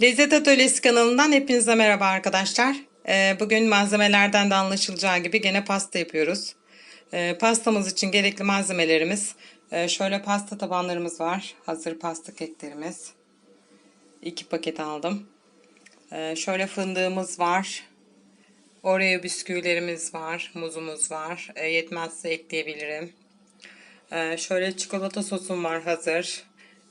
Lezzet Atölyesi kanalından hepinize merhaba arkadaşlar. Ee, Bugün malzemelerden de anlaşılacağı gibi gene pasta yapıyoruz. Ee, Pastamız için gerekli malzemelerimiz e, şöyle pasta tabanlarımız var. Hazır pasta keklerimiz. İki paket aldım. Ee, Şöyle fındığımız var. Oreo bisküvilerimiz var. Muzumuz var. Ee, Yetmezse ekleyebilirim. Ee, Şöyle çikolata sosum var hazır.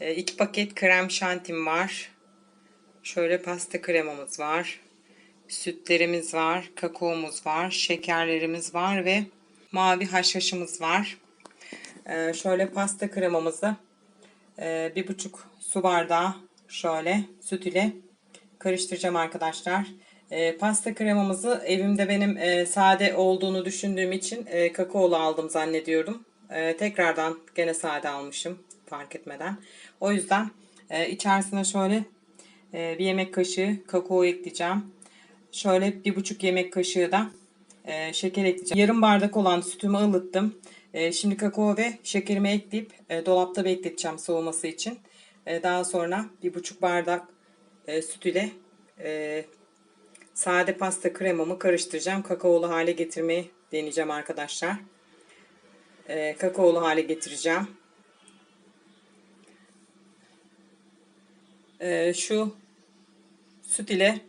Ee, İki paket krem şantim var. Şöyle pasta kremamız var. Sütlerimiz var. Kakaomuz var. Şekerlerimiz var ve mavi haşhaşımız var. Ee, şöyle pasta kremamızı e, bir buçuk su bardağı şöyle süt ile karıştıracağım arkadaşlar. Ee, pasta kremamızı evimde benim e, sade olduğunu düşündüğüm için e, kakaolu aldım zannediyorum. E, tekrardan gene sade almışım fark etmeden. O yüzden e, içerisine şöyle ee, bir yemek kaşığı kakao ekleyeceğim. Şöyle bir buçuk yemek kaşığı da e, şeker ekleyeceğim. Yarım bardak olan sütümü ılıttım. E, şimdi kakao ve şekerimi ekleyip e, dolapta bekleteceğim soğuması için. E, daha sonra bir buçuk bardak e, süt ile e, sade pasta kremamı karıştıracağım. Kakaolu hale getirmeyi deneyeceğim arkadaşlar. E, kakaolu hale getireceğim. E, şu süt ile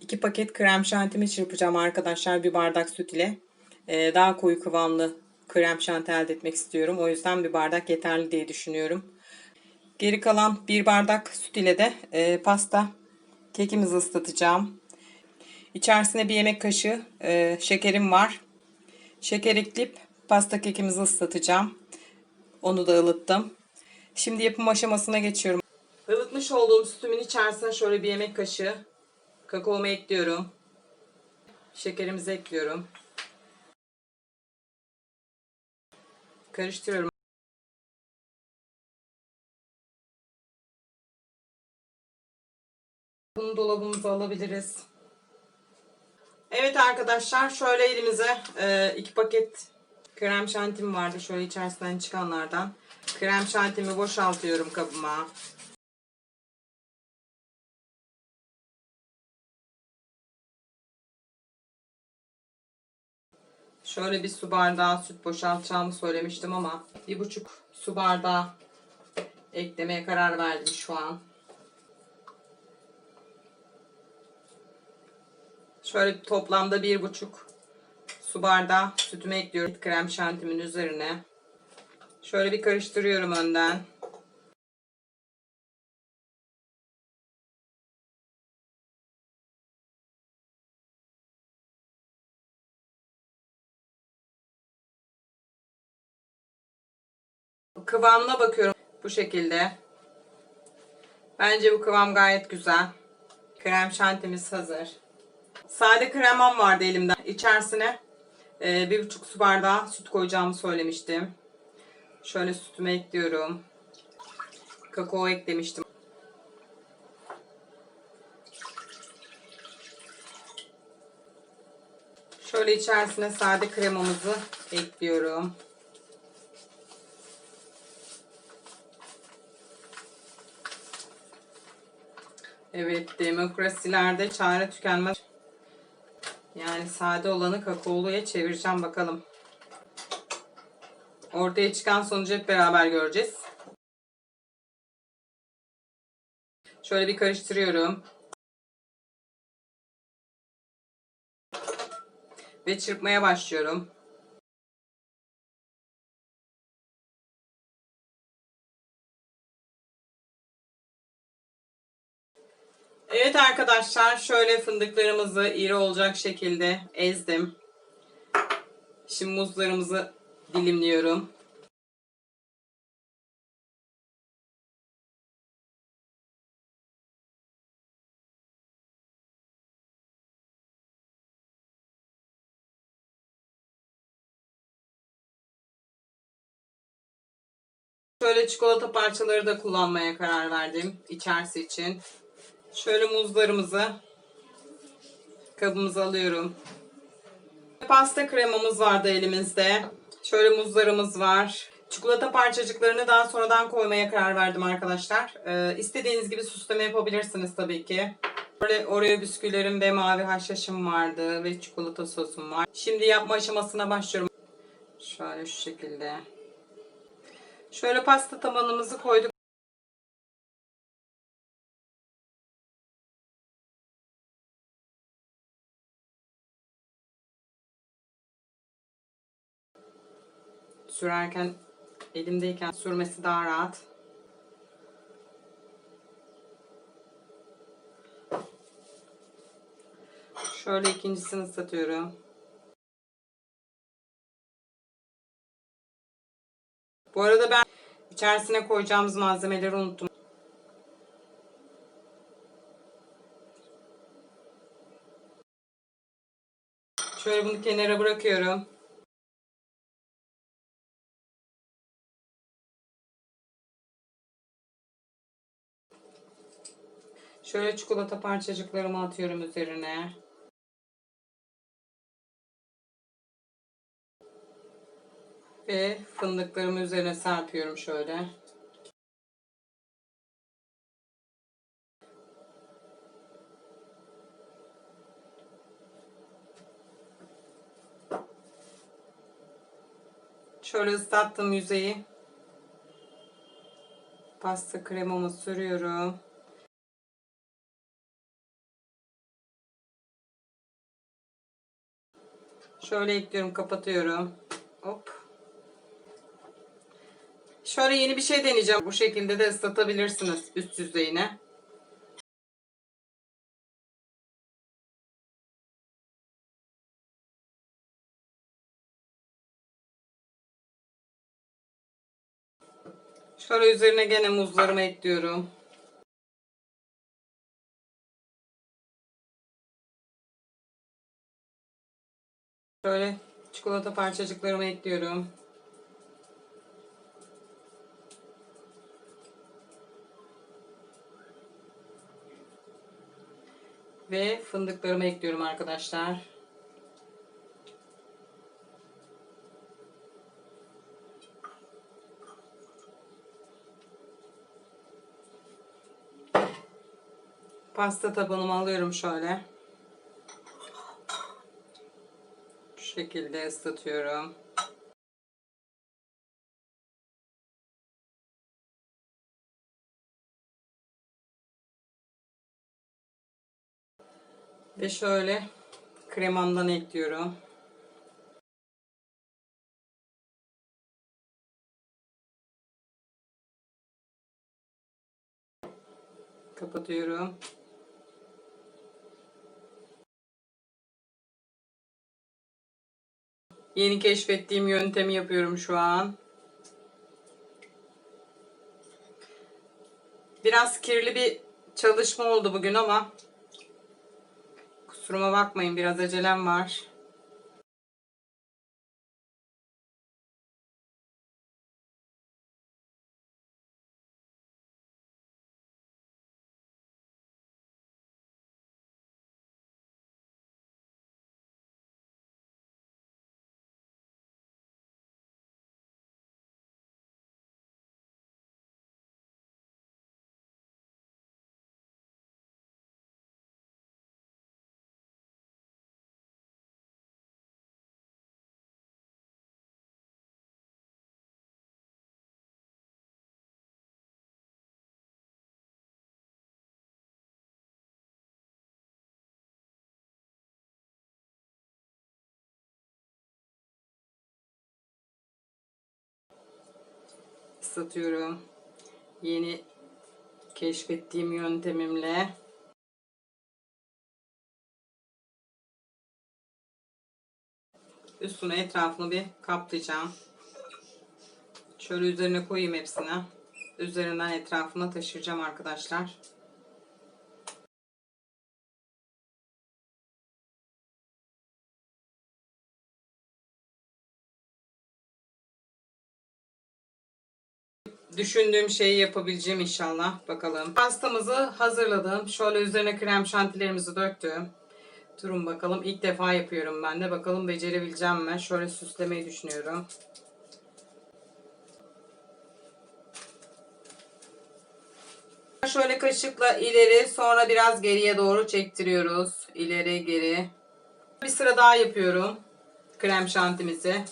2 paket krem şantimi çırpacağım arkadaşlar bir bardak süt ile. Ee, daha koyu kıvamlı krem şanti elde etmek istiyorum. O yüzden bir bardak yeterli diye düşünüyorum. Geri kalan bir bardak süt ile de e, pasta kekimizi ıslatacağım. İçerisine bir yemek kaşığı e, şekerim var. Şeker ekleyip pasta kekimizi ıslatacağım. Onu da ılıttım. Şimdi yapım aşamasına geçiyorum. Ilıtmış olduğum sütümün içerisine şöyle bir yemek kaşığı kakaomu ekliyorum. Şekerimizi ekliyorum. Karıştırıyorum. Bunu dolabımıza alabiliriz. Evet arkadaşlar şöyle elimize e, iki paket krem şantim vardı. Şöyle içerisinden çıkanlardan. Krem şantimi boşaltıyorum kabıma. Şöyle bir su bardağı süt boşaltacağımı söylemiştim ama bir buçuk su bardağı eklemeye karar verdim şu an. Şöyle toplamda bir buçuk su bardağı sütümü ekliyorum krem şantimin üzerine. Şöyle bir karıştırıyorum önden. Kıvamına bakıyorum bu şekilde. Bence bu kıvam gayet güzel. Krem şantimiz hazır. Sade kremam vardı elimde. İçerisine e, bir buçuk su bardağı süt koyacağımı söylemiştim. Şöyle sütümü ekliyorum. Kakao eklemiştim. Şöyle içerisine sade kremamızı ekliyorum. Evet, demokrasilerde çare tükenmez. Yani sade olanı kakaoluya çevireceğim bakalım. Ortaya çıkan sonucu hep beraber göreceğiz. Şöyle bir karıştırıyorum. Ve çırpmaya başlıyorum. Arkadaşlar şöyle fındıklarımızı iri olacak şekilde ezdim. Şimdi muzlarımızı dilimliyorum. Şöyle çikolata parçaları da kullanmaya karar verdim içerisi için. Şöyle muzlarımızı kabımıza alıyorum. Pasta kremamız vardı elimizde. Şöyle muzlarımız var. Çikolata parçacıklarını daha sonradan koymaya karar verdim arkadaşlar. Ee, istediğiniz gibi süsleme yapabilirsiniz tabii ki. Böyle Oreo bisküvilerim ve mavi haşhaşım vardı ve çikolata sosum var. Şimdi yapma aşamasına başlıyorum. Şöyle şu şekilde. Şöyle pasta tabanımızı koyduk. Sürerken elimdeyken sürmesi daha rahat. Şöyle ikincisini ıslatıyorum. Bu arada ben içerisine koyacağımız malzemeleri unuttum. Şöyle bunu kenara bırakıyorum. Şöyle çikolata parçacıklarımı atıyorum üzerine. Ve fındıklarımı üzerine serpiyorum şöyle. Şöyle ıslattım yüzeyi. Pasta kremamı sürüyorum. Şöyle ekliyorum, kapatıyorum. Hop. Şöyle yeni bir şey deneyeceğim. Bu şekilde de ıslatabilirsiniz üst yüzeyine. Şöyle üzerine gene muzlarımı ekliyorum. Şöyle çikolata parçacıklarımı ekliyorum. Ve fındıklarımı ekliyorum arkadaşlar. Pasta tabanımı alıyorum şöyle. Şu şekilde ıslatıyorum. Ve şöyle kremamdan ekliyorum. Kapatıyorum. Yeni keşfettiğim yöntemi yapıyorum şu an. Biraz kirli bir çalışma oldu bugün ama kusuruma bakmayın biraz acelem var. Islatıyorum. Yeni keşfettiğim yöntemimle. Üstüne etrafını bir kaplayacağım. Şöyle üzerine koyayım hepsini. Üzerinden etrafına taşıyacağım arkadaşlar. Düşündüğüm şeyi yapabileceğim inşallah. Bakalım. Pastamızı hazırladım. Şöyle üzerine krem şantilerimizi döktüm. Durun bakalım. İlk defa yapıyorum ben de. Bakalım becerebileceğim mi? Şöyle süslemeyi düşünüyorum. Şöyle kaşıkla ileri sonra biraz geriye doğru çektiriyoruz. İleri geri. Bir sıra daha yapıyorum. Krem şantimizi.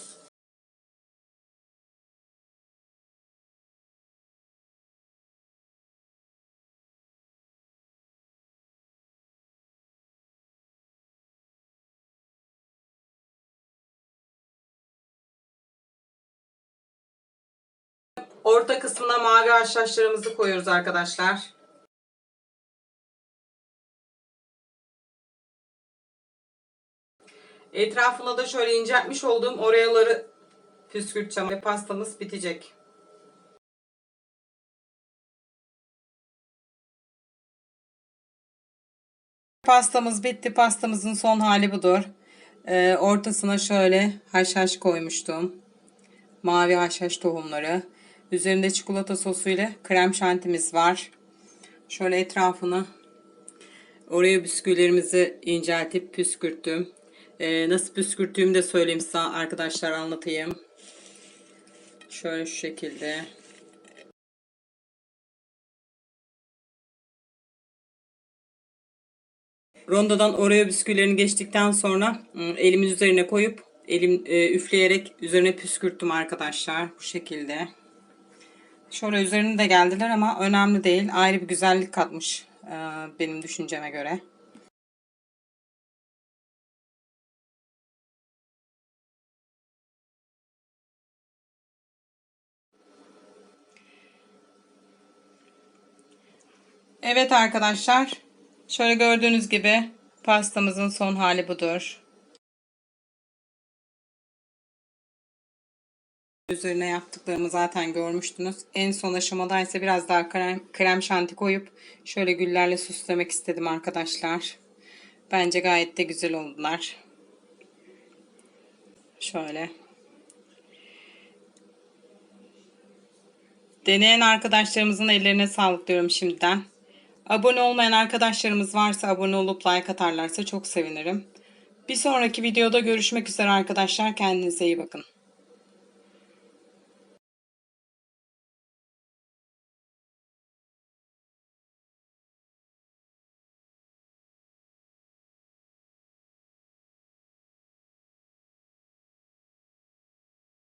Orta kısmına mavi haşhaşlarımızı koyuyoruz arkadaşlar. Etrafına da şöyle inceltmiş olduğum oreoları püskürteceğim ve pastamız bitecek. Pastamız bitti. Pastamızın son hali budur. Ee, ortasına şöyle haşhaş koymuştum. Mavi haşhaş tohumları. Üzerinde çikolata sosu ile krem şantimiz var. Şöyle etrafını oraya bisküvilerimizi inceltip püskürttüm. Ee, nasıl püskürttüğümü de söyleyeyim size arkadaşlar anlatayım. Şöyle şu şekilde. Rondodan oraya bisküvilerini geçtikten sonra ım, elimin üzerine koyup elim e, üfleyerek üzerine püskürttüm arkadaşlar. Bu şekilde. Şöyle üzerine de geldiler ama önemli değil. Ayrı bir güzellik katmış e, benim düşünceme göre. Evet arkadaşlar. Şöyle gördüğünüz gibi pastamızın son hali budur. Üzerine yaptıklarımı zaten görmüştünüz. En son aşamada ise biraz daha krem, krem şanti koyup şöyle güllerle süslemek istedim arkadaşlar. Bence gayet de güzel oldular. Şöyle. Deneyen arkadaşlarımızın ellerine sağlık diyorum şimdiden. Abone olmayan arkadaşlarımız varsa abone olup like atarlarsa çok sevinirim. Bir sonraki videoda görüşmek üzere arkadaşlar. Kendinize iyi bakın.